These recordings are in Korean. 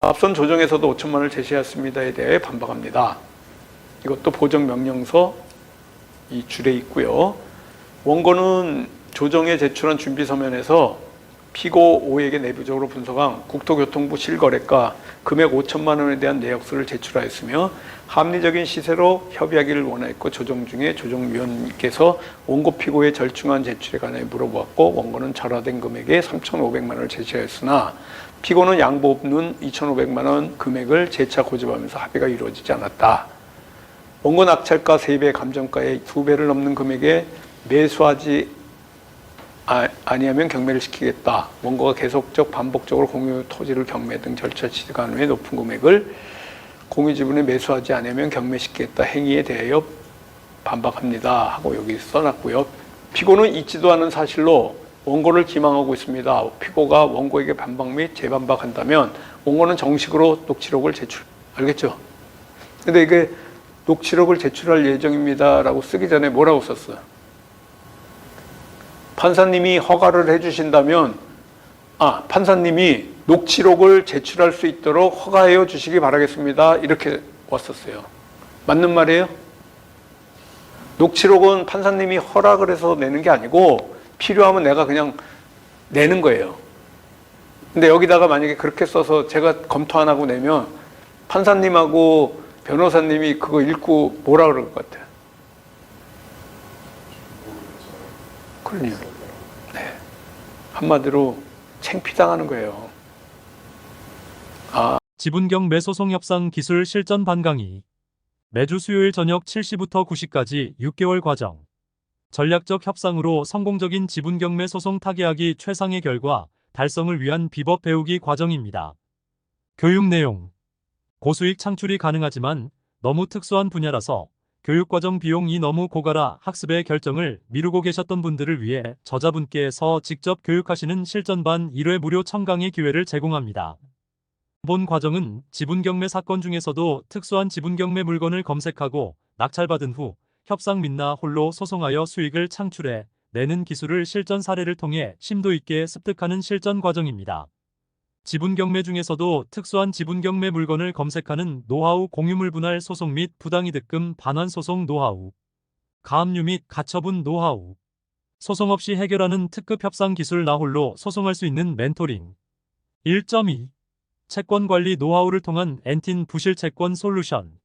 앞선 조정에서도 5천만 원을 제시했습니다에 대해 반박합니다. 이것도 보정 명령서 이 줄에 있고요. 원고는 조정에 제출한 준비 서면에서 피고 5에게 내부적으로 분석한 국토교통부 실거래가 금액 5천만 원에 대한 내역서를 제출하였으며 합리적인 시세로 협의하기를 원하였고 조정 중에 조정위원께서 원고 피고의 절충한 제출에 관해 물어보았고 원고는 절하된 금액에 3,500만 원을 제시하였으나 피고는 양보 없는 2,500만 원 금액을 재차 고집하면서 합의가 이루어지지 않았다. 원고 낙찰가 3배, 감정가의 2배를 넘는 금액에 매수하지 아, 아니하면 경매를 시키겠다. 원고가 계속적 반복적으로 공유 토지를 경매 등 절차 지간 후에 높은 금액을 공유 지분에 매수하지 않으면 경매시키겠다 행위에 대하여 반박합니다. 하고 여기 써놨고요. 피고는 있지도 않은 사실로 원고를 기망하고 있습니다. 피고가 원고에게 반박 및 재반박한다면 원고는 정식으로 녹취록을 제출. 알겠죠? 근데 이게 녹취록을 제출할 예정입니다라고 쓰기 전에 뭐라고 썼어요? 판사님이 허가를 해주신다면 아 판사님이 녹취록을 제출할 수 있도록 허가해 주시기 바라겠습니다. 이렇게 왔었어요. 맞는 말이에요? 녹취록은 판사님이 허락을 해서 내는 게 아니고 필요하면 내가 그냥 내는 거예요. 근데 여기다가 만약에 그렇게 써서 제가 검토 안 하고 내면 판사님하고 변호사님이 그거 읽고 뭐라 그럴 것 같아요? 그러니요. 네. 한마디로 챙피당하는 거예요. 아, 지분경 매소송 협상 기술 실전 반강의 매주 수요일 저녁 7시부터 9시까지 6개월 과정 전략적 협상으로 성공적인 지분 경매 소송 타개하기 최상의 결과 달성을 위한 비법 배우기 과정입니다. 교육 내용 고수익 창출이 가능하지만 너무 특수한 분야라서 교육과정 비용이 너무 고가라 학습의 결정을 미루고 계셨던 분들을 위해 저자분께서 직접 교육하시는 실전반 1회 무료 청강의 기회를 제공합니다. 본 과정은 지분경매 사건 중에서도 특수한 지분경매 물건을 검색하고 낙찰받은 후 협상 및나 홀로 소송하여 수익을 창출해 내는 기술을 실전 사례를 통해 심도 있게 습득하는 실전 과정입니다. 지분 경매 중에서도 특수한 지분 경매 물건을 검색하는 노하우 공유물 분할 소송 및 부당이득금 반환 소송 노하우, 가압류 및 가처분 노하우, 소송 없이 해결하는 특급 협상 기술 나홀로 소송할 수 있는 멘토링. 1.2 채권 관리 노하우를 통한 엔틴 부실 채권 솔루션,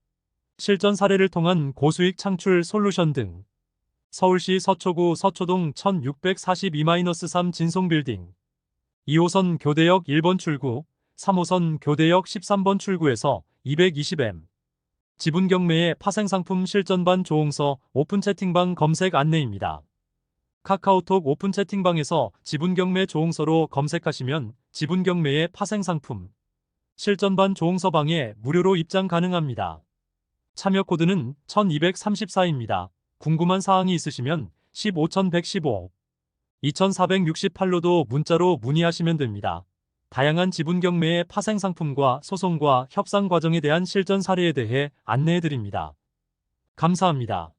실전 사례를 통한 고수익 창출 솔루션 등 서울시 서초구 서초동 1642-3 진송빌딩 2호선 교대역 1번 출구, 3호선 교대역 13번 출구에서 220M 지분 경매의 파생상품 실전반 조홍서 오픈 채팅방 검색 안내입니다. 카카오톡 오픈 채팅방에서 지분 경매 조홍서로 검색하시면 지분 경매의 파생상품 실전반 조홍서방에 무료로 입장 가능합니다. 참여 코드는 1234입니다. 궁금한 사항이 있으시면 15115 2468로도 문자로 문의하시면 됩니다. 다양한 지분 경매의 파생 상품과 소송과 협상 과정에 대한 실전 사례에 대해 안내해 드립니다. 감사합니다.